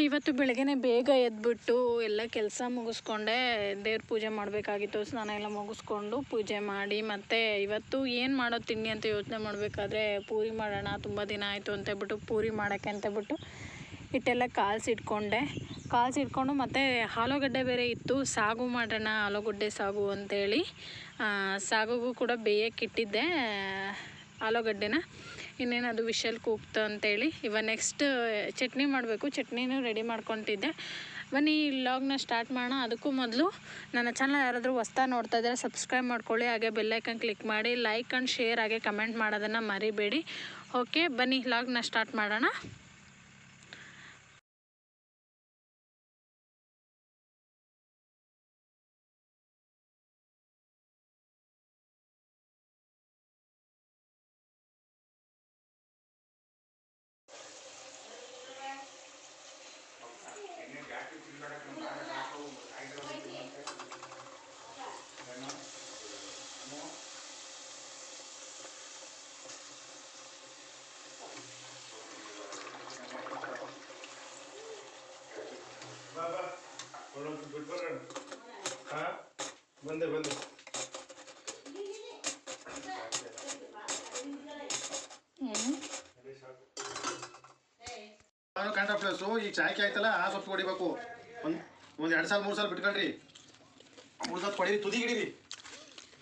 ಇವತ್ತು ಬೆಳಗ್ಗೆನೆ ಬೇಗ ಎದ್ಬಿಟ್ಟು ಎಲ್ಲ ಕೆಲಸ ಮುಗಿಸ್ಕೊಂಡೆ ದೇವ್ರ ಪೂಜೆ ಮಾಡಬೇಕಾಗಿತ್ತು, ಸ್ನಾನ ಎಲ್ಲ ಮುಗಿಸ್ಕೊಂಡು ಪೂಜೆ ಮಾಡಿ ಮತ್ತು ಇವತ್ತು ಏನು ಮಾಡೋದು ತಿಂಡಿ ಅಂತ ಯೋಚನೆ ಮಾಡಬೇಕಾದ್ರೆ ಪೂರಿ ಮಾಡೋಣ, ತುಂಬ ದಿನ ಆಯಿತು ಅಂತ ಹೇಳ್ಬಿಟ್ಟು ಪೂರಿ ಮಾಡೋಕ್ಕೆ ಅಂತ ಹೇಳ್ಬಿಟ್ಟು ಹಿಟ್ಟೆಲ್ಲ ಕಾಲ್ಸಿಟ್ಕೊಂಡೆ. ಕಾಲ್ಸಿಟ್ಕೊಂಡು ಮತ್ತು ಆಲೂಗಡ್ಡೆ ಬೇರೆ ಇತ್ತು, ಸಾಗು ಮಾಡೋಣ, ಆಲೂಗಡ್ಡೆ ಸಾಗು ಅಂತೇಳಿ. ಸಾಗುಗೂ ಕೂಡ ಬೇಯಕ್ಕಿಟ್ಟಿದ್ದೆ ಆಲೂಗಡ್ಡೆನ. ಇನ್ನೇನು ಅದು ವಿಷಲ್ ಕೂಗ್ತು ಅಂತೇಳಿ. ಇವಾಗ ನೆಕ್ಸ್ಟ್ ಚಟ್ನಿ ಮಾಡಬೇಕು. ಚಟ್ನಿನೂ ರೆಡಿ ಮಾಡ್ಕೊತಿದ್ದೆ. ಬನ್ನಿ, ಈ ವ್ಲಾಗ್ನ ಸ್ಟಾರ್ಟ್ ಮಾಡೋಣ. ಅದಕ್ಕೂ ಮೊದಲು ನನ್ನ ಚಾನಲ್ ಯಾರಾದರೂ ಹೊಸ್ತಾ ನೋಡ್ತಾ ಇದ್ದಾರೆ ಸಬ್ಸ್ಕ್ರೈಬ್ ಮಾಡ್ಕೊಳ್ಳಿ. ಹಾಗೆ ಬೆಲ್ಲೈಕನ್ ಕ್ಲಿಕ್ ಮಾಡಿ ಲೈಕ್ ಆ್ಯಂಡ್ ಶೇರ್ ಹಾಗೆ ಕಮೆಂಟ್ ಮಾಡೋದನ್ನು ಮರಿಬೇಡಿ. ಓಕೆ ಬನ್ನಿ ವ್ಲಾಗ್ನ ಸ್ಟಾರ್ಟ್ ಮಾಡೋಣ ಬಾ ಬಾ ಒಳ್ಳೊಂದು ಬಿಟ್ಟು ಬರೋಣ ಹಾಂ ಬಂದೆ ಬಂದೆ ನಾನು ಕಂಡ ಪ್ಲೇಸು ಈ ಚಾಯ್ಕೆ ಆಯ್ತಲ್ಲ ಆ ಸೊಪ್ಪು ಹೊಡಿಬೇಕು. ಒಂದು ಒಂದು ಎರಡು ಸಾಲ ಮೂರು ಸಾಲ ಬಿಟ್ಕೊಳ್ರಿ. ಮೂರು ಸಾಲ ಹೊಡೀರಿ ತುದಿ ಹಿಡೀರಿ.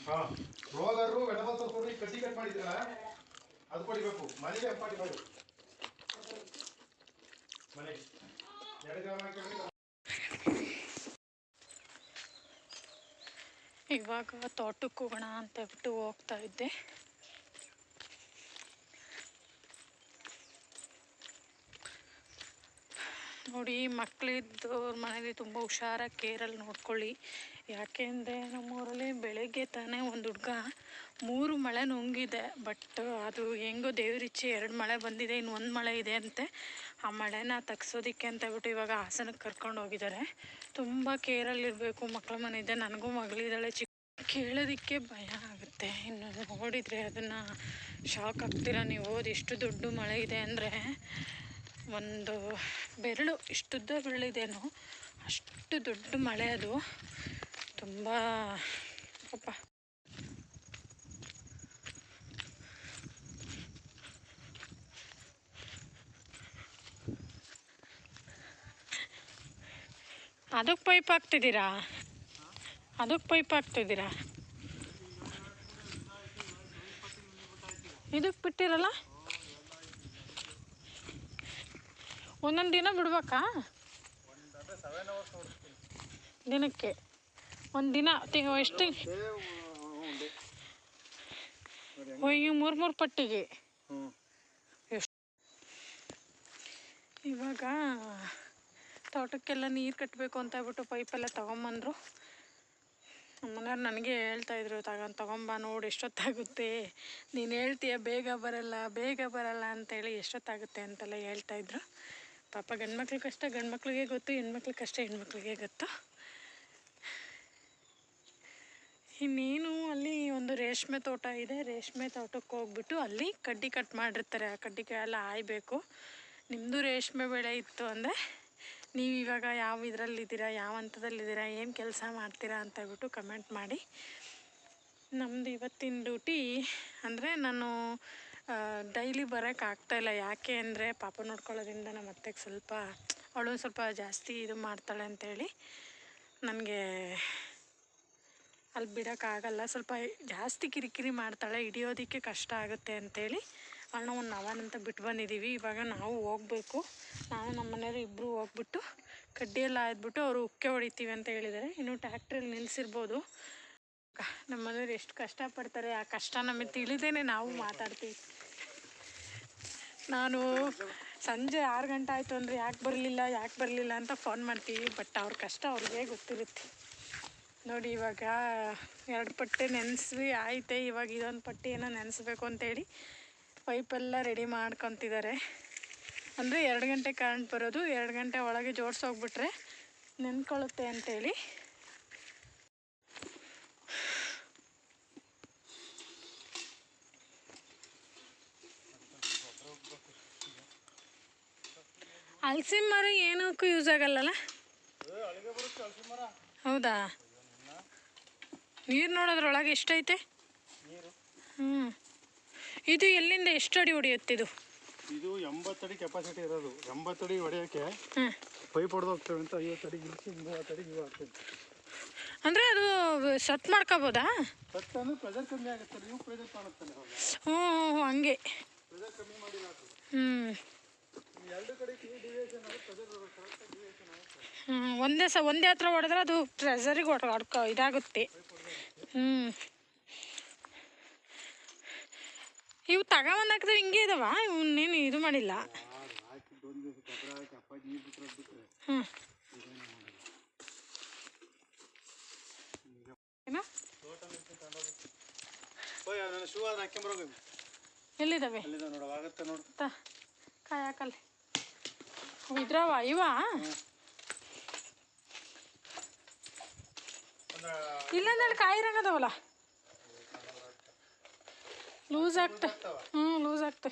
ಹಾಂ ರೋಗರು ವೆಟಬಲ್ ಸೊಪ್ಪು ಕೊಡ್ರಿ ಕಟ್ ಮಾಡಿದ್ರಲ್ಲ ಅದು ಕೊಡಿಬೇಕು ಮನೆಗೆ ಹಂಪಾಟಿ ಮಾಡಿ ಮನೆಗೆ. ಎರಡು ಗ್ರಾಮ್ ಇವಾಗ ತೋಟಕ್ಕೆ ಹೋಗೋಣ ಅಂತ ಬಿಟ್ಟು ಹೋಗ್ತಾ ಇದ್ದೆ. ನೋಡಿ ಮಕ್ಕಳಿದ್ದವ್ರ ಮನೇಲಿ ತುಂಬ ಹುಷಾರಾಗಿ ಕೇರಲ್ಲಿ ನೋಡ್ಕೊಳ್ಳಿ. ಯಾಕೆಂದರೆ ನಮ್ಮೂರಲ್ಲಿ ಬೆಳಗ್ಗೆ ತಾನೇ ಒಂದು ಹುಡ್ಗ ಮೂರು ಮಳೆ ನುಂಗಿದೆ ಬಟ್ ಅದು ಹೆಂಗೋ ದೇವ್ರಿಚ್ಚಿ ಎರಡು ಮಳೆ ಬಂದಿದೆ, ಇನ್ನು ಒಂದು ಮಳೆ ಇದೆ ಅಂತೆ. ಆ ಮಳೆನ ತಗ್ಸೋದಕ್ಕೆ ಅಂತ ಹೇಳ್ಬಿಟ್ಟು ಇವಾಗ ಹಾಸನಕ್ಕೆ ಕರ್ಕೊಂಡು ಹೋಗಿದ್ದಾರೆ. ತುಂಬ ಕೇರಲ್ಲಿರಬೇಕು ಮಕ್ಕಳ ಮನೆ ಇದೆ ನನಗೂ ಮಗಳಿದ್ದಾಳೆ ಚಿಕ್ಕ ಕೇಳೋದಕ್ಕೆ ಭಯ ಆಗುತ್ತೆ. ಇನ್ನು ನೋಡಿದರೆ ಅದನ್ನು ಶಾಕ್ ಆಗ್ತೀರ ನೀವು? ಓದಿ ಎಷ್ಟು ದೊಡ್ಡ ಮಳೆ ಇದೆ ಅಂದರೆ ಒಂದು ಬೆರಳು, ಇಷ್ಟುದ್ದ ಬೆರಳಿದೇನೋ, ಅಷ್ಟು ದೊಡ್ಡ ಮಳೆ ಅದು. ತುಂಬ ಪಾಪ ಅದಕ್ಕೆ ಪೈಪ್ ಹಾಕ್ತಿದ್ದೀರಾ? ಅದಕ್ಕೆ ಪೈಪ್ ಹಾಕ್ತಿದ್ದೀರಾ? ಇದಕ್ಕೆ ಬಿಟ್ಟಿರಲ್ಲ? ಒಂದೊಂದು ದಿನ ಬಿಡ್ಬೇಕಾ? ದಿನಕ್ಕೆ. ಒಂದು ದಿನ ಎಷ್ಟು ಒಯ್ಯು ಮೂರು ಮೂರು ಪಟ್ಟಿಗೆ. ಎಷ್ಟು? ಇವಾಗ ತೋಟಕ್ಕೆಲ್ಲ ನೀರು ಕಟ್ಟಬೇಕು ಅಂತ ಹೇಳ್ಬಿಟ್ಟು ಪೈಪೆಲ್ಲ ತೊಗೊಂಬಂದರು. ಮನೆಯವ್ರು ನನಗೆ ಹೇಳ್ತಾಯಿದ್ರು ತಗೊಂಡು ತೊಗೊಂಬ ನೋಡಿ ಎಷ್ಟೊತ್ತಾಗುತ್ತೆ. ನೀನು ಹೇಳ್ತೀಯ, ಬೇಗ ಬರಲ್ಲ ಬೇಗ ಬರಲ್ಲ ಅಂತೇಳಿ ಎಷ್ಟೊತ್ತಾಗುತ್ತೆ ಅಂತೆಲ್ಲ ಹೇಳ್ತಾಯಿದ್ರು ಪಾಪ ಗಂಡ್ಮಕ್ಳ ಕಷ್ಟ ಗಂಡ್ಮಕ್ಳಿಗೆ ಗೊತ್ತು ಹೆಣ್ಮಕ್ಳ ಕಷ್ಟ ಹೆಣ್ಮಕ್ಳಿಗೆ ಗೊತ್ತು. ಇನ್ನೇನು, ಅಲ್ಲಿ ಒಂದು ರೇಷ್ಮೆ ತೋಟ ಇದೆ. ರೇಷ್ಮೆ ತೋಟಕ್ಕೆ ಹೋಗ್ಬಿಟ್ಟು ಅಲ್ಲಿ ಕಡ್ಡಿ ಕಟ್ ಮಾಡಿರ್ತಾರೆ. ಆ ಕಡ್ಡಿ ಎಲ್ಲ ಆಯಬೇಕು ನಿಮ್ಮದು ರೇಷ್ಮೆ ಬೆಳೆ ಇತ್ತು ಅಂದರೆ ನೀವು ಇವಾಗ ಯಾವ ಇದರಲ್ಲಿದ್ದೀರಾ ಯಾವ ಹಂತದಲ್ಲಿದ್ದೀರಾ ಏನು ಕೆಲಸ ಮಾಡ್ತೀರಾ ಅಂತ ಹೇಳ್ಬಿಟ್ಟು ಕಮೆಂಟ್ ಮಾಡಿ. ನಮ್ಮದು ಇವತ್ತಿನ ಡ್ಯೂಟಿ ಅಂದರೆ ನಾನು ಡೈಲಿ ಬರೋಕ್ಕೆ ಆಗ್ತಾಯಿಲ್ಲ ಯಾಕೆ ಅಂದರೆ ಪಾಪ ನೋಡ್ಕೊಳ್ಳೋದ್ರಿಂದ ನಮ್ಮ ಅತ್ತೆಗೆ ಸ್ವಲ್ಪ, ಅವಳು ಸ್ವಲ್ಪ ಜಾಸ್ತಿ ಇದು ಮಾಡ್ತಾಳೆ ಅಂತೇಳಿ ನನಗೆ ಅಲ್ಲಿ ಬಿಡೋಕ್ಕಾಗಲ್ಲ ಸ್ವಲ್ಪ ಜಾಸ್ತಿ ಕಿರಿಕಿರಿ ಮಾಡ್ತಾಳೆ, ಹಿಡಿಯೋದಕ್ಕೆ ಕಷ್ಟ ಆಗುತ್ತೆ ಅಂತೇಳಿ ಅವಳನ್ನ ಒಂದು ನವನಂತ ಬಿಟ್ಟು ಬಂದಿದ್ದೀವಿ ಇವಾಗ ನಾವು ಹೋಗ್ಬೇಕು. ನಾನು ನಮ್ಮ ಮನೆಯವರು ಇಬ್ಬರು ಹೋಗ್ಬಿಟ್ಟು ಕಡ್ಡಿಯೆಲ್ಲ ಆದ್ಬಿಟ್ಟು ಅವರು ಉಕ್ಕೆ ಹೊಡಿತೀವಿ ಅಂತ ಹೇಳಿದ್ದಾರೆ ಇನ್ನು ಟ್ಯಾಕ್ಟ್ರಲ್ಲಿ ನಿಲ್ಲಿಸಿರ್ಬೋದು ನಮ್ಮ ಮನೆಯವ್ರು ಎಷ್ಟು ಕಷ್ಟಪಡ್ತಾರೆ ಆ ಕಷ್ಟ ನಮಗೆ ತಿಳಿದೇನೆ ನಾವು ಮಾತಾಡ್ತೀವಿ. ನಾನು ಸಂಜೆ ಆರು ಗಂಟೆ ಆಯಿತು ಅಂದರೆ ಯಾಕೆ ಬರಲಿಲ್ಲ ಯಾಕೆ ಬರಲಿಲ್ಲ ಅಂತ ಫೋನ್ ಮಾಡ್ತೀವಿ. ಬಟ್ ಅವ್ರ ಕಷ್ಟ ಅವ್ರಿಗೆ ಗೊತ್ತಿರುತ್ತೆ. ನೋಡಿ, ಇವಾಗ ಎರಡು ಪಟ್ಟೆ ನೆನೆಸಿ ಆಯ್ತೆ ಇವಾಗ ಇದೊಂದು ಪಟ್ಟಿ ಏನೋ ನೆನೆಸ್ಬೇಕು ಅಂತೇಳಿ ಪೈಪೆಲ್ಲ ರೆಡಿ ಮಾಡ್ಕೊತಿದ್ದಾರೆ. ಅಂದರೆ ಎರಡು ಗಂಟೆ ಕರೆಂಟ್ ಬರೋದು, ಎರಡು ಗಂಟೆ ಒಳಗೆ ಜೋಡಿಸೋಗ್ಬಿಟ್ರೆ ನೆನ್ಕೊಳ್ಳುತ್ತೆ ಅಂತೇಳಿ ಹಲಸಿನ ಮರ ಏನಕ್ಕೂ ಯೂಸ್ ಆಗಲ್ಲಲ್ಲ? ಹೌದಾ? ನೀರು ನೋಡೋದ್ರೊಳಗೆ ಎಷ್ಟೈತೆ? ನೀರು ಹ್ಞೂ ಇದು ಎಲ್ಲಿಂದ ಎಷ್ಟು ಅಡಿ ಹೊಡಿಯುತ್ತಿದು? ಇದು ಎಂಬತ್ತಡಿ ಕೆಪಾಸಿಟಿ ಇರೋದು. ಎಂಬತ್ತಡಿ ಹೊಡೆಯೋಕ್ಕೆ ಹ್ಞೂ ಪೈಪ್ ಹೊಡೆದು ಹೋಗ್ತೇವೆ ಅಂತ ಐವತ್ತಡಿ ಇಳಿಸಿ ಮೂವತ್ತಡಿ ಇವು ಆಗ್ತದೆ ಅಂದರೆ ಅದು ಸತ್ ಮಾಡ್ಕೋಬೋದಾ? ಫಸ್ಟ್ ಅಂದ್ರೆ ಪ್ರೆಷರ್ ಕಮ್ಮಿ ಆಗುತ್ತೆ. ನೀವು ಪ್ರೆಷರ್ ಕಾಣುತ್ತಲ್ಲ ಅವಾಗ ಹ್ಞೂ ಹ್ಞೂ ಹ್ಞೂ ಹಂಗೆ. ಪ್ರೆಷರ್ ಕಮ್ಮಿ ಮಾಡಿ ಹ್ಞೂ ಒಂದೇ ಸ ಒಂದೇ ಹತ್ರ ಹೊಡೆದ್ರೆ ಅದು ಟ್ರೆಸರಿಗೆ ಹೊಡ್ಕೊ ಇದಾಗುತ್ತೆ. ಹ್ಞೂ ಇವು ತಗೊಂಬಂದು ಹಾಕಿದ್ರೆ ಹಿಂಗೆ ಇದಾವ? ಇವನ್ನೇನು ಇದು ಮಾಡಿಲ್ಲ. ಹ್ಞೂ ಎಲ್ಲಿದ್ದಾವೆ? ಅಲ್ಲಿದ ನೋಡು ಆಗುತ್ತೆ ನೋಡು. ತ ಕಾಯಿ ಹಾಕಲ್ಲಿ. ಇದ್ರವ? ಇವ? ಇಲ್ಲ ಇಲ್ಲಂದ್ರೆ ಕಾಯಿ ರಂಗದವಲ್ಲ ಲೂಸ್ ಆಗ್ತ. ಹ್ಞೂ ಲೂಸ್ ಆಗ್ತೆ.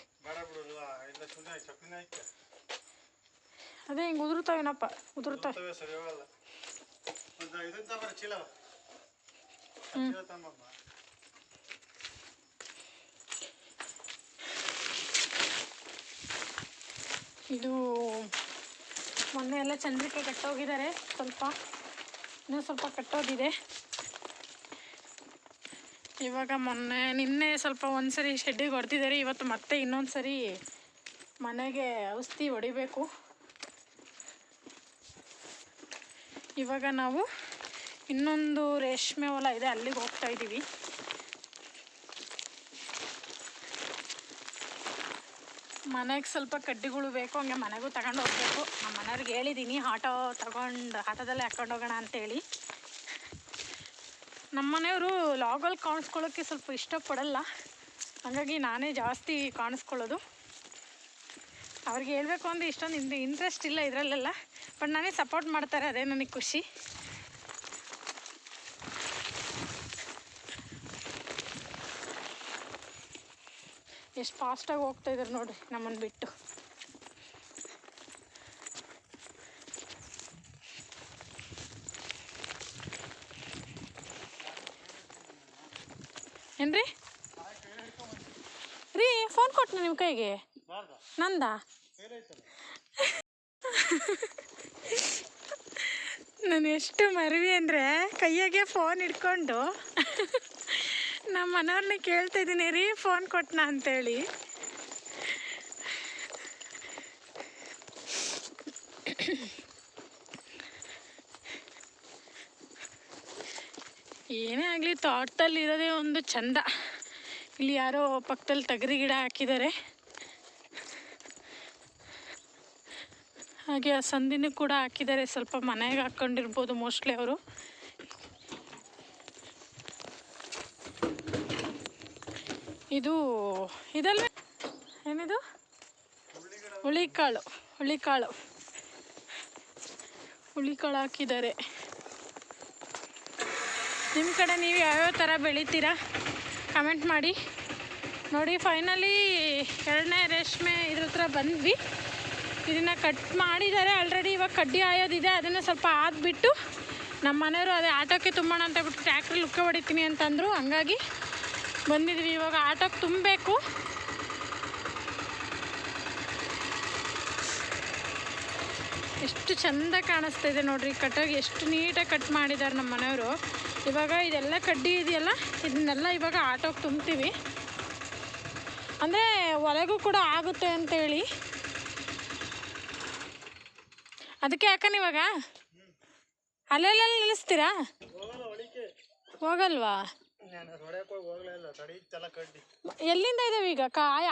ಅದೇ ಹಿಂಗೆ ಉದುರ್ತಾವೇನಪ್ಪ ಉದುರ್ತಾವೆ. ಇದು ಮೊನ್ನೆ ಎಲ್ಲ ಚಂದ್ರಿಕೆ ಕಟ್ಟೋಗಿದ್ದಾರೆ. ಸ್ವಲ್ಪ ಇನ್ನೂ ಸ್ವಲ್ಪ ಕಟ್ಟೋದಿದೆ. ಇವಾಗ ಮೊನ್ನೆ ನಿನ್ನೆ ಸ್ವಲ್ಪ ಒಂದ್ಸರಿ ಶೆಡ್ಡಿಗೆ ಹೊಡೆದಿದ್ದಾರೆ. ಇವತ್ತು ಮತ್ತೆ ಇನ್ನೊಂದು ಸರಿ ಮನೆಗೆ ಔಷಧಿ ಹೊಡಿಬೇಕು. ಇವಾಗ ನಾವು ಇನ್ನೊಂದು ರೇಷ್ಮೆ ಹೊಲ ಇದೆ. ಅಲ್ಲಿಗೆ ಹೋಗ್ತಾ ಇದ್ದೀವಿ. ಮನೆಗೆ ಸ್ವಲ್ಪ ಕಡ್ಡಿಗಳು ಬೇಕು, ಹಂಗೆ ಮನೆಗೂ ತಗೊಂಡು ಹೋಗ್ಬೇಕು. ನಮ್ಮ ಮನೆಯವ್ರಿಗೆ ಹೇಳಿದ್ದೀನಿ ಆಟೋ ತಗೊಂಡು, ಆಟೋದಲ್ಲೇ ಹಾಕೊಂಡು ಹೋಗೋಣ ಅಂತೇಳಿ. ನಮ್ಮ ಮನೆಯವರು ಲಾಗಲ್ಲಿ ಕಾಣಿಸ್ಕೊಳ್ಳೋಕ್ಕೆ ಸ್ವಲ್ಪ ಇಷ್ಟಪಡಲ್ಲ. ಹಾಗಾಗಿ ನಾನೇ ಜಾಸ್ತಿ ಕಾಣಿಸ್ಕೊಳ್ಳೋದು. ಅವ್ರಿಗೆ ಹೇಳಬೇಕು ಅಂದರೆ ಇಷ್ಟೊಂದು ಇಂಟ್ರೆಸ್ಟ್ ಇಲ್ಲ ಇದರಲ್ಲೆಲ್ಲ. ಬಟ್ ನನಗೆ ಸಪೋರ್ಟ್ ಮಾಡ್ತಾರೆ, ಅದೇ ನನಗೆ ಖುಷಿ. ಎಷ್ಟು ಫಾಸ್ಟಾಗಿ ಹೋಗ್ತಾ ಇದ್ದಾರೆ ನೋಡಿ ನಮ್ಮನ್ನು ಬಿಟ್ಟು. ಏನ್ರಿ? ರೀ ಫೋನ್ ಕೊಟ್ಟನ ನಿಮ್ಮ ಕೈಗೆ? ನಂದ? ನಂದಾ ನಾನು ಎಷ್ಟು ಮರವಿ ಅಂದರೆ ಕೈಯಾಗೆ ಫೋನ್ ಹಿಡ್ಕೊಂಡು ನಮ್ಮ ಮನೆಯವ್ರನ್ನ ಕೇಳ್ತಾ ಇದ್ದೀನಿ, ರೀ ಫೋನ್ ಕೊಟ್ಟನ ಅಂತೇಳಿ. ಏನೇ ಆಗಲಿ, ತೋಟದಲ್ಲಿ ಇರೋದೇ ಒಂದು ಚಂದ. ಇಲ್ಲಿ ಯಾರೋ ಪಕ್ಕದಲ್ಲಿ ತಗರಿ ಗಿಡ ಹಾಕಿದ್ದಾರೆ. ಹಾಗೆ ಆ ಸಂದಿನೂ ಕೂಡ ಹಾಕಿದ್ದಾರೆ, ಸ್ವಲ್ಪ ಮನೆಗೆ ಹಾಕ್ಕೊಂಡಿರ್ಬೋದು ಮೋಸ್ಟ್ಲಿ ಅವರು. ಇದು, ಇದಲ್ವೇ? ಏನಿದು? ಹುಳಿಕಾಳು ಹುಳಿಕಾಳು. ಹುಳಿಕಾಳು ಹಾಕಿದ್ದಾರೆ. ನಿಮ್ಮ ಕಡೆ ನೀವು ಯಾವ್ಯಾವ ಥರ ಬೆಳಿತೀರಾ? ಕಮೆಂಟ್ ಮಾಡಿ. ನೋಡಿ ಫೈನಲಿ ಎರಡನೇ ರೇಷ್ಮೆ ಇದ್ರ ಹತ್ರ ಬಂದ್ವಿ. ಇದನ್ನು ಕಟ್ ಮಾಡಿದ್ದಾರೆ ಆಲ್ರೆಡಿ ಇವಾಗ ಕಡ್ಡಿ ಆಯೋದಿದೆ ಅದನ್ನು ಸ್ವಲ್ಪ ಆದ್ಬಿಟ್ಟು ನಮ್ಮ ಮನೆಯವರು ಅದೇ ಆಟೋಕ್ಕೆ ತುಂಬೋಣ ಅಂತ ಬಿಟ್ಟು ಟ್ಯಾಕ್ಟ್ರಲ್ಲಿ ಲುಕ್ಕ ಹೊಡಿತೀನಿ ಅಂತಂದರು. ಹಂಗಾಗಿ ಬಂದಿದ್ವಿ, ಇವಾಗ ಆಟೋಕ್ಕೆ ತುಂಬಬೇಕು. ಎಷ್ಟು ಚಂದ ಕಾಣಿಸ್ತಾ ಇದೆ ನೋಡ್ರಿ ಕಟ್ಟಾಗಿ ಎಷ್ಟು ನೀಟಾಗಿ ಕಟ್ ಮಾಡಿದ್ದಾರೆ ನಮ್ಮ ಮನೆಯವರು. ಇವಾಗ ಇದೆಲ್ಲ ಕಡ್ಡಿ ಇದೆಯಲ್ಲ, ಇದನ್ನೆಲ್ಲ ಇವಾಗ ಆಟೋಗೆ ತುಂಬ್ತೀವಿ. ಅಂದರೆ ಒಳಗೂ ಕೂಡ ಆಗುತ್ತೆ ಅಂತೇಳಿ ಅದಕ್ಕೆ ಯಾಕನ್ ಇವಾಗ? ಅಲ್ಲೆಲ್ಲ ನಿಲ್ಲಿಸ್ತೀರಾ? ಹೋಗಲ್ವಾ? ನಾನು ಹೊಡ್ಯಕ್ಕೆ ಹೋಗಿ ಹೋಗ್ಲೇ ಇಲ್ಲ ತಡೀತಲ್ಲ ಕಡ್ಡಿ. ಎಲ್ಲಿಂದ ಇದಾವೆ ಈಗ?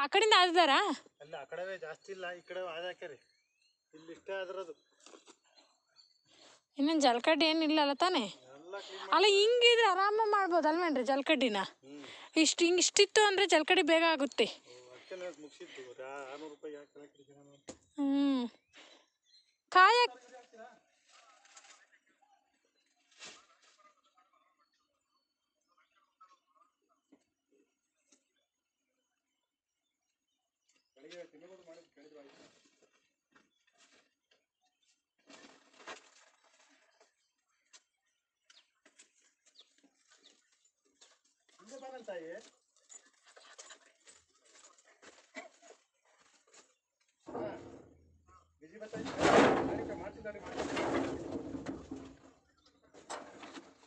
ಆ ಕಡೆಯಿಂದ ಆದಾರ ಅಲ್ಲ ಆ ಕಡೆವೇ ಜಾಸ್ತಿ ಇಲ್ಲ ಈ ಕಡೆ ಆದಾಕ್ಯಾರಿ ಇಲ್ಲಿ ಇಷ್ಟೇ ಆದ್ರದು. ಇನ್ನೇನು ಜಲ್ಕಡ್ಡಿ ಏನಿಲ್ಲಲ್ಲ ತಾನೇ? ಎಲ್ಲ ಕ್ಲೀನ್ ಅಲ್ಲ ಹಿಂಗಿದ್ರೆ ಆರಾಮ ಮಾಡ್ಬೋದು ಅಲ್ವೇನ್ರಿ ಜಲ್ಕಡ್ಡಿನ? ಇಷ್ಟು ಹಿಂಗೆ ಇಷ್ಟಿತ್ತು ಅಂದರೆ ಜಲ್ಕಡ್ಡಿ ಬೇಗ ಆಗುತ್ತೆ. ಹ್ಞೂ ನಾನು ಅಡುಗೆ ತಿನ್ನಬಹುದು ಮಾಡೋದು ಕೇಳಿದ್ರು ಆಯ್ತು. ಹಿಂದೆ ಬರಲ್ಲ ಬಿಸಿ ಬರ್ತಾ ಮಾಡ್ತಿದ್ದಾಳೆ.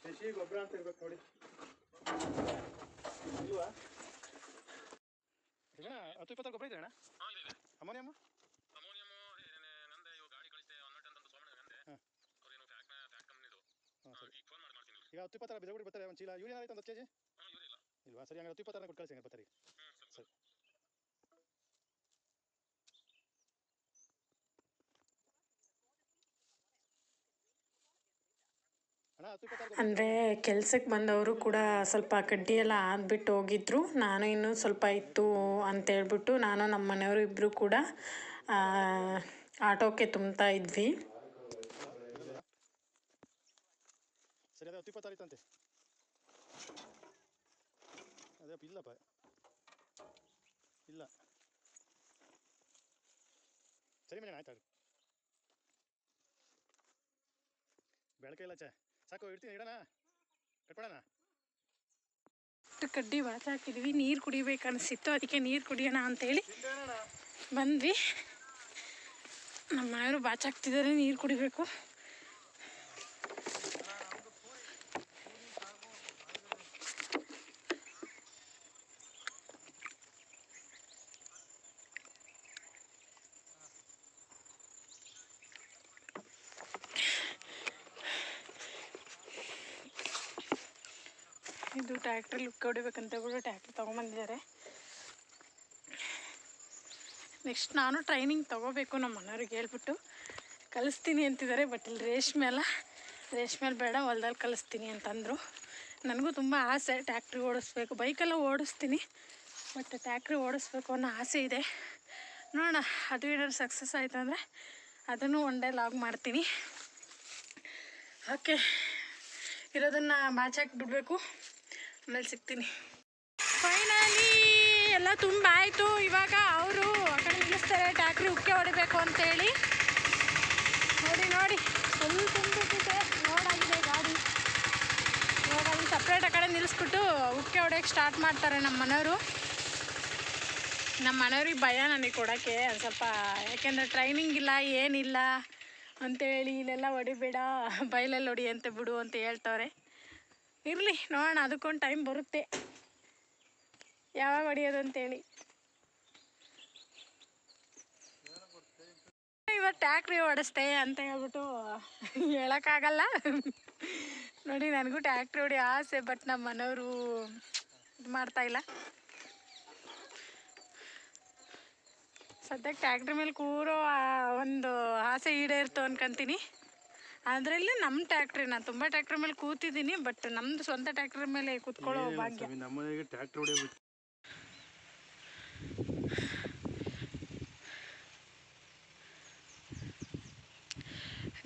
ಶಶಿ ಗೊಬ್ಬರ ಅಂತ ಇರ್ಬೇಕು ನೋಡಿ. ಹತ್ತು ಇಪ್ಪತ್ತಾರು ಗೊಬ್ಬರ ಇದೆ ಅಣ್ಣ ಅಮೋನಿಯಮ್ ಅಮೋನಿಯಮ್ ನಂದೆ ಇವಾಗ ಗಾಡಿ ಕಳಿಸ್ತೆ ಅಂತ ಸೋಮಣ್ಣ. ಅವ್ರೇನು ಫ್ಯಾಕ್ ಫ್ಯಾಕ್ ಕಂಪ್ನಿದು ಈಗ ಫೋನ್ ಮಾಡಿ ಮಾಡ್ತೀನಿ ಈಗ ಹತ್ತು ಇಪ್ಪತ್ತಾರು ಬಿಜಾಗುಡಿ ಬರ್ತಾರೆ ಒಂದು ಚೀಲ. ಯೂರಿಯಾ ಆಯ್ತು ಒಂದು ಹತ್ತು ಕೆ ಜಿ ಹಾಂ ಇವ್ರಿಲ್ಲ ಇಲ್ವಾ? ಸರಿ ಹಂಗಾರೆ ಹತ್ತು ಇಪ್ಪತ್ತಾರು ಕೊಟ್ಟು ಕಳಿಸಿ ಹಂಗಾರೆ ಬರ್ತಾರೆ ಈಗ ಹ್ಞೂ ಸರಿ ಅಣ್ಣ ಹತ್ತು ಇಪ್ಪತ್ತಾರು ಗೊಬ್ಬರ ಅಂದರೆ ಕೆಲ್ಸಕ್ಕೆ ಬಂದವರು ಕೂಡ ಸ್ವಲ್ಪ ಕಡ್ಡಿ ಎಲ್ಲ ಆದ್ಬಿಟ್ಟು ಹೋಗಿದ್ರು. ನಾನು ಇನ್ನೂ ಸ್ವಲ್ಪ ಇತ್ತು ಅಂತ ಹೇಳ್ಬಿಟ್ಟು ನಾನು ನಮ್ಮ ಮನೆಯವರು ಇಬ್ಬರು ಕೂಡ ಆಟೋಕ್ಕೆ ತುಂಬ್ತಾ ಇದ್ವಿ. ಇಲ್ಲಪ್ಪ. ಇಲ್ಲ. ಸರಿ ಆಯ್ತು ಬೆಳಕೆ ಇಲ್ಲ ಚಾ. ಸಾಕು, ಇಡ್ತೀನಿ ಕಡ್ಡಿ ಬಾತ ಹಾಕಿದ್ವಿ, ನೀರು ಕುಡಿಬೇಕು ಅನಿಸಿತ್ತು, ಅದಕ್ಕೆ ನೀರು ಕುಡಿಯೋಣ ಅಂತೇಳಿ ಬಂದ್ವಿ. ನಮ್ಮ ಮನೆಯವರು ಬಾಚಾಕ್ತಿದ್ದಾರೆ ನೀರು ಕುಡಿಬೇಕು. ಇದು ಟ್ಯಾಕ್ಟ್ರಲ್ಲಿ ಉಕ್ಕ ಹೊಡಿಬೇಕಂತ ಹೇಳ್ಬಿಟ್ಟು ಟ್ಯಾಕ್ಟ್ರ್ ತೊಗೊಂಬಂದಿದ್ದಾರೆ. ನೆಕ್ಸ್ಟ್ ನಾನು ಟ್ರೈನಿಂಗ್ ತೊಗೋಬೇಕು ನಮ್ಮ ಮನೆಯವ್ರಿಗೆ ಹೇಳ್ಬಿಟ್ಟು ಕಲಿಸ್ತೀನಿ ಅಂತಿದ್ದಾರೆ, ಬಟ್ ಇಲ್ಲಿ ರೇಷ್ಮೆ ಅಲ್ಲ. ರೇಷ್ಮೆಲ್ ಬೇಡ, ಹೊಲ್ದಲ್ಲಿ ಕಲಿಸ್ತೀನಿ ಅಂತಂದರು. ನನಗೂ ತುಂಬ ಆಸೆ ಟ್ಯಾಕ್ಟ್ರಿ ಓಡಿಸ್ಬೇಕು. ಬೈಕೆಲ್ಲ ಓಡಿಸ್ತೀನಿ, ಬಟ್ ಟ್ಯಾಕ್ಟ್ರಿ ಓಡಿಸ್ಬೇಕು ಅನ್ನೋ ಆಸೆ ಇದೆ. ನೋಡೋಣ, ಅದು ಏನಾದ್ರು ಸಕ್ಸಸ್ ಆಯಿತು ಅಂದರೆ ಅದನ್ನು ಒನ್ ಡೇ ಲಾಗ್ ಮಾಡ್ತೀನಿ. ಓಕೆ ಇರೋದನ್ನು ಹಾಕಿ ಬಿಡಬೇಕು. ಆಮೇಲೆ ಸಿಗ್ತೀನಿ. ಫೈನಲಿ ಎಲ್ಲ ತುಂಬ ಆಯಿತು. ಇವಾಗ ಅವರು ಆ ಕಡೆ ನಿಲ್ಲಿಸ್ತಾರೆ. ಟ್ಯಾಕ್ರಿ ಉಕ್ಕೆ ಹೊಡಿಬೇಕು ಅಂತೇಳಿ. ನೋಡಿ ನೋಡಿ. ಫುಲ್ ತುಂಬಿಟ್ಟಿದೆ. ನೋಡಾಗಿದೆ ಗಾಡಿ. ಇವಾಗ ಅಲ್ಲಿ ಸಪ್ರೇಟ್ ಆ ಕಡೆ ನಿಲ್ಲಿಸ್ಬಿಟ್ಟು ಉಕ್ಕೆ ಹೊಡೆಯೋಕ್ಕೆ ಸ್ಟಾರ್ಟ್ ಮಾಡ್ತಾರೆ ನಮ್ಮ ಮನೆಯವರು. ನಮ್ಮ ಮನೆಯವ್ರಿಗೆ ಭಯ ನನಗೆ ಕೊಡೋಕ್ಕೆ. ಒಂದು ಸ್ವಲ್ಪ, ಯಾಕೆಂದರೆ ಟ್ರೈನಿಂಗ್ ಇಲ್ಲ, ಏನಿಲ್ಲ ಅಂತೇಳಿ ಇಲ್ಲೆಲ್ಲ ಹೊಡಿಬೇಡ. ಬೈಲಲ್ಲಿ ಹೊಡಿ ಅಂತ ಬಿಡು ಅಂತ ಹೇಳ್ತವ್ರೆ. ಇರಲಿ ನೋಡೋಣ, ಅದಕ್ಕೊಂದು ಟೈಮ್ ಬರುತ್ತೆ. ಯಾವಾಗ ಹೊಡಿಯೋದು ಅಂತೇಳಿ. ಇವತ್ತು ಟ್ಯಾಕ್ರಿ ಓಡಿಸ್ತೆ ಅಂತ ಹೇಳ್ಬಿಟ್ಟು ಹೇಳೋಕ್ಕಾಗಲ್ಲ. ನೋಡಿ, ನನಗೂ ಟ್ಯಾಕ್ಟ್ರಿ ಹೊಡಿ ಆಸೆ ಬಟ್ ನಮ್ಮ ಮನೆಯವರು ಇದು ಮಾಡ್ತಾಯಿಲ್ಲ ಸದ್ಯಕ್ಕೆ ಟ್ಯಾಕ್ಟ್ರಿ ಮೇಲೆ ಕೂರೋ ಒಂದು ಆಸೆ ಈಡೇರ್ತು ಅನ್ಕೊಂತೀನಿ. ಅದರಲ್ಲಿ ನಮ್ಮ ಟ್ಯಾಕ್ಟ್ರಿ ನಾನು ತುಂಬ ಟ್ಯಾಕ್ಟ್ರಿ ಮೇಲೆ ಕೂತಿದ್ದೀನಿ ಬಟ್ ನಮ್ದು ಸ್ವಂತ ಟ್ಯಾಕ್ಟ್ರಿ ಮೇಲೆ ಕೂತ್ಕೊಳ್ಳೋ ಭಾಗ್ಯ.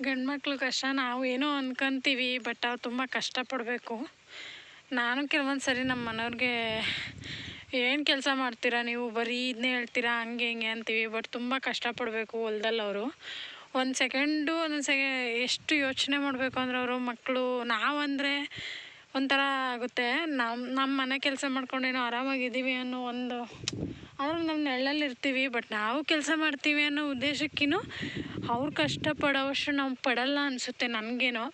ಗಂಡು ಮಕ್ಕಳು ಕಷ್ಟ ನಾವು ಏನೋ ಅನ್ಕೊಂತೀವಿ ಬಟ್ ಅವ್ರು ತುಂಬ ಕಷ್ಟಪಡಬೇಕು. ನಾನು ಕೆಲವೊಂದು ಸರಿ ನಮ್ಮ ಮನೆಯವ್ರಿಗೆ ಏನು ಕೆಲಸ ಮಾಡ್ತೀರಾ ನೀವು ಬರೀ ಇದನ್ನೇ ಹೇಳ್ತೀರಾ ಹಂಗೆ ಹಿಂಗೆ ಅಂತೀವಿ ಬಟ್ ತುಂಬ ಕಷ್ಟಪಡಬೇಕು ಹೊಲ್ದಲ್ಲಿ ಅವರು. ಒಂದು ಸೆಕೆಂಡು ಒಂದೊಂದು ಸೆಕೆ ಎಷ್ಟು ಯೋಚನೆ ಮಾಡಬೇಕು ಅಂದ್ರೆ ಅವರು ಮಕ್ಕಳು ನಾವಂದರೆ ಒಂಥರ ಆಗುತ್ತೆ. ನಮ್ಮ ನಮ್ಮ ಮನೆ ಕೆಲಸ ಮಾಡ್ಕೊಂಡೇನೋ ಆರಾಮಾಗಿದ್ದೀವಿ ಅನ್ನೋ ಒಂದು, ಆದರೆ ನಮ್ಮ ನೆರಳಲ್ಲಿ ಇರ್ತೀವಿ ಬಟ್ ನಾವು ಕೆಲಸ ಮಾಡ್ತೀವಿ ಅನ್ನೋ ಉದ್ದೇಶಕ್ಕಿನ್ನೂ ಅವ್ರು ಕಷ್ಟಪಡೋವಷ್ಟು ನಾವು ಪಡಲ್ಲ ಅನಿಸುತ್ತೆ ನನಗೇನೋ.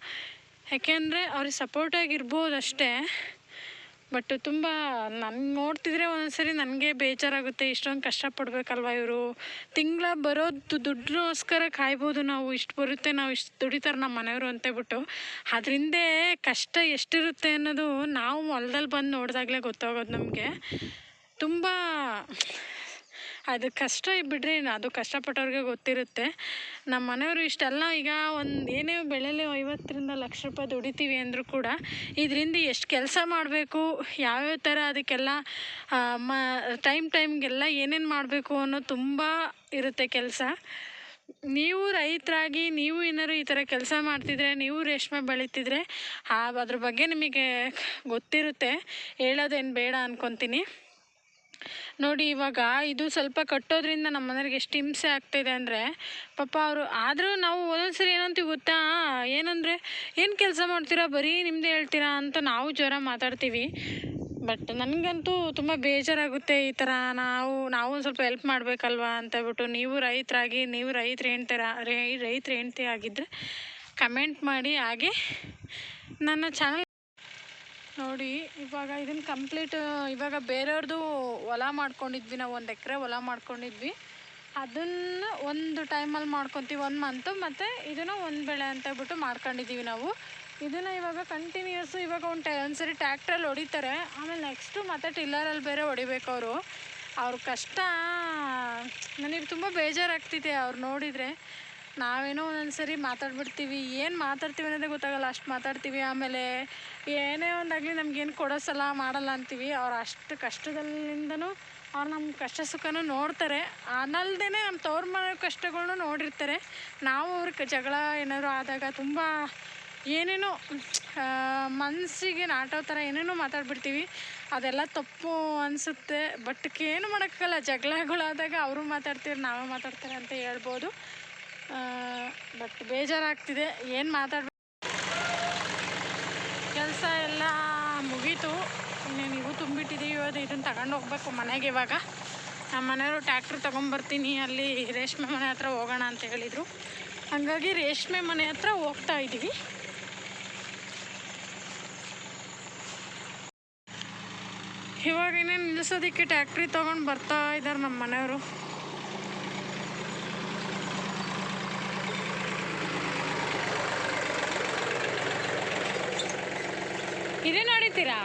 ಯಾಕೆಂದರೆ ಅವ್ರಿಗೆ ಸಪೋರ್ಟಾಗಿರ್ಬೋದು ಅಷ್ಟೇ ಬಟ್ ತುಂಬ ನಾನು ನೋಡ್ತಿದ್ರೆ ಒಂದೊಂದ್ಸರಿ ನನಗೆ ಬೇಜಾರಾಗುತ್ತೆ, ಇಷ್ಟೊಂದು ಕಷ್ಟಪಡ್ಬೇಕಲ್ವ ಇವರು? ತಿಂಗಳ ಬರೋದು ದುಡ್ಡಿಗೋಸ್ಕರ ಕಾಯ್ಬೋದು ನಾವು, ಇಷ್ಟು ಬರುತ್ತೆ, ನಾವು ಇಷ್ಟು ದುಡಿತಾರೆ ನಮ್ಮ ಮನೆಯವರು ಅಂತೇಳ್ಬಿಟ್ಟು. ಅದರಿಂದ ಕಷ್ಟ ಎಷ್ಟಿರುತ್ತೆ ಅನ್ನೋದು ನಾವು ಹೊಲ್ದಲ್ಲಿ ಬಂದು ನೋಡಿದಾಗಲೇ ಗೊತ್ತಾಗೋದು ನಮಗೆ. ತುಂಬ ಅದು ಕಷ್ಟ ಬಿಡ್ರಿ, ಅದು ಕಷ್ಟಪಟ್ಟವ್ರಿಗೆ ಗೊತ್ತಿರುತ್ತೆ. ನಮ್ಮ ಮನೆಯವರು ಇಷ್ಟೆಲ್ಲ ಈಗ ಒಂದು ಏನೇ ಬೆಳೆಯಲ್ಲಿ ಐವತ್ತರಿಂದ ಲಕ್ಷ ರೂಪಾಯಿ ದುಡಿತೀವಿ ಅಂದರೂ ಕೂಡ ಇದರಿಂದ ಎಷ್ಟು ಕೆಲಸ ಮಾಡಬೇಕು, ಯಾವ್ಯಾವ ಥರ ಅದಕ್ಕೆಲ್ಲ ಮ ಟೈಮ್ ಟೈಮ್ಗೆಲ್ಲ ಏನೇನು ಮಾಡಬೇಕು ಅನ್ನೋ ತುಂಬ ಇರುತ್ತೆ ಕೆಲಸ. ನೀವು ರೈತರಾಗಿ, ನೀವು ಏನಾದ್ರು ಈ ಥರ ಕೆಲಸ ಮಾಡ್ತಿದ್ರೆ, ನೀವು ರೇಷ್ಮೆ ಬೆಳೀತಿದ್ರೆ ಅದ್ರ ಬಗ್ಗೆ ನಿಮಗೆ ಗೊತ್ತಿರುತ್ತೆ. ಹೇಳೋದೇನು ಬೇಡ ಅನ್ಕೊತೀನಿ. ನೋಡಿ, ಇವಾಗ ಇದು ಸ್ವಲ್ಪ ಕಟ್ಟೋದ್ರಿಂದ ನಮ್ಮ ಮನೆಯವ್ರಿಗೆ ಎಷ್ಟು ಹಿಂಸೆ ಆಗ್ತಿದೆ ಅಂದರೆ, ಪಾಪ ಅವರು ಆದರೂ ನಾವು ಒಂದೊಂದ್ಸರಿ ಏನಂತೀವಿ ಗೊತ್ತಾ? ಏನಂದರೆ, ಏನು ಕೆಲಸ ಮಾಡ್ತೀರಾ? ಬರೀ ನಿಮ್ಮದೇ ಹೇಳ್ತೀರಾ? ಅಂತ ನಾವು ಜ್ವರ ಮಾತಾಡ್ತೀವಿ. ಬಟ್ ನನಗಂತೂ ತುಂಬ ಬೇಜಾರಾಗುತ್ತೆ ಈ ಥರ ನಾವು ನಾವು ಒಂದು ಸ್ವಲ್ಪ ಹೆಲ್ಪ್ ಮಾಡಬೇಕಲ್ವಾ ಅಂತ ಹೇಳ್ಬಿಟ್ಟು, ನೀವು ರೈತರಾಗಿ, ನೀವು ರೈತರು ರೈ, ರೈತರು ಹೆಣ್ತಿ ಆಗಿದ್ದರೆ ಕಮೆಂಟ್ ಮಾಡಿ ಹಾಗೆ ನನ್ನ ಚಾನಲ್ ನೋಡಿ, ಇವಾಗ ಇದನ್ನು ಕಂಪ್ಲೀಟ್ ಇವಾಗ ಬೇರೆಯವ್ರದ್ದು ಹೊಲ ಮಾಡ್ಕೊಂಡಿದ್ವಿ ನಾವು ಒಂದು ಎಕರೆ ಹೊಲ ಮಾಡ್ಕೊಂಡಿದ್ವಿ. ಅದನ್ನು ಒಂದು ಟೈಮಲ್ಲಿ ಮಾಡ್ಕೊತೀವಿ, ಒಂದು ಮಂತು ಮತ್ತು ಇದನ್ನು ಒಂದು ಬೆಳೆ ಅಂತ ಹೇಳ್ಬಿಟ್ಟು ಮಾಡ್ಕೊಂಡಿದ್ದೀವಿ ನಾವು. ಇದನ್ನು ಇವಾಗ ಕಂಟಿನ್ಯೂಸ್ ಇವಾಗ ಒಂದು ಟೈ, ಒಂದು ಸರಿ ಟ್ಯಾಕ್ಟ್ರಲ್ಲಿ ಹೊಡಿತಾರೆ. ಆಮೇಲೆ ನೆಕ್ಸ್ಟು ಮತ್ತೆ ಟಿಲ್ಲರಲ್ಲಿ ಬೇರೆ ಹೊಡಿಬೇಕು ಅವರು. ಅವ್ರ ಕಷ್ಟ, ನನಗೆ ತುಂಬ ಬೇಜಾರಾಗ್ತಿದೆ ಅವ್ರು ನೋಡಿದರೆ. ನಾವೇನೋ ಒಂದೊಂದು ಸರಿ ಮಾತಾಡ್ಬಿಡ್ತೀವಿ. ಏನು ಮಾತಾಡ್ತೀವಿ ಅನ್ನೋದೇ ಗೊತ್ತಾಗಲ್ಲ. ಅಷ್ಟು ಮಾತಾಡ್ತೀವಿ, ಆಮೇಲೆ ಏನೇ ಒಂದಾಗಲಿ ನಮಗೇನು ಕೊಡೋಸಲ್ಲ ಮಾಡಲ್ಲ ಅಂತೀವಿ. ಅವ್ರು ಅಷ್ಟು ಕಷ್ಟದಲ್ಲಿಂದನೂ ಅವ್ರು ನಮ್ಮ ಕಷ್ಟ ಸುಖನೂ ನೋಡ್ತಾರೆ. ಅನ್ನಲ್ದೇ ನಮ್ಮ ತವ್ರ ಮನೆ ಕಷ್ಟಗಳನ್ನೂ ನೋಡಿರ್ತಾರೆ. ನಾವು ಅವ್ರಿಗೆ ಜಗಳ ಏನಾದ್ರು ಆದಾಗ ತುಂಬ ಏನೇನೋ ಮನಸ್ಸಿಗೆ ನಾಟೋ ಥರ ಏನೇನೋ ಮಾತಾಡ್ಬಿಡ್ತೀವಿ. ಅದೆಲ್ಲ ತಪ್ಪು ಅನಿಸುತ್ತೆ. ಬಟ್ ಏನು ಮಾಡೋಕ್ಕಾಗಲ್ಲ. ಜಗಳಗಳಾದಾಗ ಅವರು ಮಾತಾಡ್ತೀವಿ ನಾವೇ ಮಾತಾಡ್ತಾರೆ ಅಂತ ಹೇಳ್ಬೋದು. ಬಟ್ ಬೇಜಾರಾಗ್ತಿದೆ. ಏನು ಮಾತಾಡ್ಬೇಕು? ಕೆಲಸ ಎಲ್ಲ ಮುಗೀತು. ಇನ್ನೇನು ಇವು ತುಂಬಿಟ್ಟಿದ್ದೀವಿ ಇವಾಗ ಇದನ್ನು ತಗೊಂಡು ಹೋಗ್ಬೇಕು ಮನೆಗೆ ಇವಾಗ. ನಮ್ಮ ಮನೆಯವರು ಟ್ಯಾಕ್ಟ್ರ್ ತೊಗೊಂಬರ್ತೀನಿ. ಅಲ್ಲಿ ರೇಷ್ಮೆ ಮನೆ ಹತ್ರ ಹೋಗೋಣ ಅಂತ ಹೇಳಿದರು. ಹಾಗಾಗಿ ರೇಷ್ಮೆ ಮನೆ ಹತ್ರ ಹೋಗ್ತಾ ಇದ್ದೀವಿ. ಇವಾಗ ಇನ್ನೇನು ನಿಲ್ಲಿಸೋದಕ್ಕೆ ಟ್ಯಾಕ್ಟ್ರಿ ತೊಗೊಂಡು ಬರ್ತಾ ಇದ್ದಾರೆ ನಮ್ಮ ಮನೆಯವರು. ಇದೇ ನೋಡಿತೀರಾ